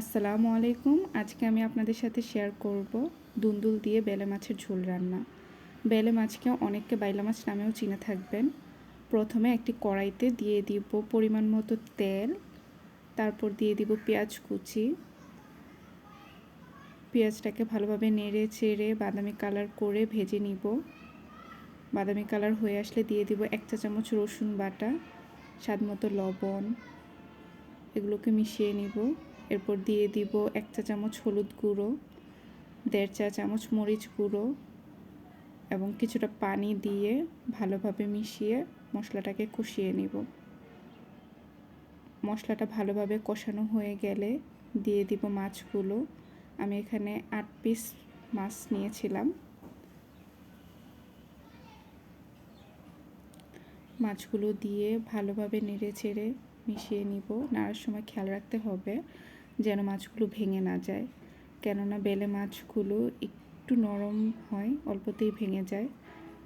আসসালামু আলাইকুম। আজকে আমি আপনাদের সাথে শেয়ার করব দুন্দুল দিয়ে বেলে মাছের ঝোল রান্না। বেলে মাছকে অনেককে বাইলা মাছ নামেও চিনে থাকবেন। প্রথমে একটি কড়াইতে দিয়ে দিব পরিমাণ মতো তেল, তারপর দিয়ে দিব পেঁয়াজ কুচি। পেঁয়াজটাকে ভালোভাবে নেড়ে চেড়ে বাদামি কালার করে ভেজে নিব। বাদামি কালার হয়ে আসলে দিয়ে দিব এক চা চামচ রসুন বাটা, স্বাদ মতো লবণ, এগুলোকে মিশিয়ে নিব। এরপর দিয়ে দিব এক চা চামচ হলুদ গুঁড়ো, দেড় চা চামচ মরিচ গুঁড়ো এবং কিছুটা পানি দিয়ে ভালোভাবে মিশিয়ে মশলাটাকে কষিয়ে নিব। মশলাটা ভালোভাবে কষানো হয়ে গেলে দিয়ে দিব মাছগুলো। আমি এখানে আট পিস মাছ নিয়েছিলাম। মাছগুলো দিয়ে ভালোভাবে নেড়ে চেড়ে মিশিয়ে নিব। নাড়ার সময় খেয়াল রাখতে হবে। যেন মাছগুলো ভেঙে না যায়। কেননা বেলে মাছগুলো একটু নরম হয়, অল্পতেই ভেঙে যায়।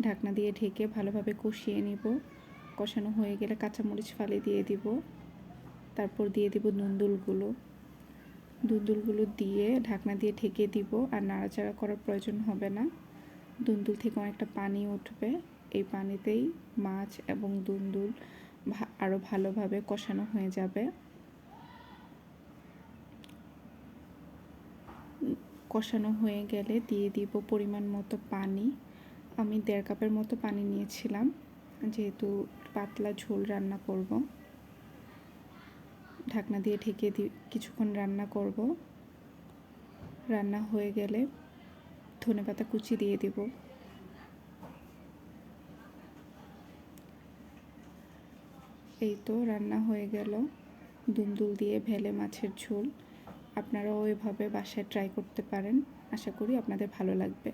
ঢাকনা দিয়ে ঢেকে ভালোভাবে কষিয়ে নিব। কষানো হয়ে গেলে কাঁচামরিচ ফালি দিয়ে দিব। তারপর দিয়ে দিব দুন্দুলগুলো দুন্দুলগুলো দিয়ে ঢাকনা দিয়ে ঢেকে দিব আর নাড়াচাড়া করার প্রয়োজন হবে না। দুন্দুল থেকে অনেকটা পানি উঠবে। এই পানিতেই মাছ এবং দুন্দুল আরও ভালোভাবে কষানো হয়ে যাবে। কষানো হয়ে গেলে দিয়ে দিব পরিমাণ মতো পানি। আমি দেড় কাপের মতো পানি নিয়েছিলাম, যেহেতু পাতলা ঝোল রান্না করব। ঢাকনা দিয়ে ঢেকে দি, কিছুক্ষণ রান্না করব। রান্না হয়ে গেলে ধনে পাতা কুচি দিয়ে দিব। এই তো রান্না হয়ে গেল। দুন্দুল দিয়ে ভেলে মাছের ঝোল। আপনারাও এভাবে বাসায় ট্রাই করতে পারেন। আশা করি আপনাদের ভালো লাগবে।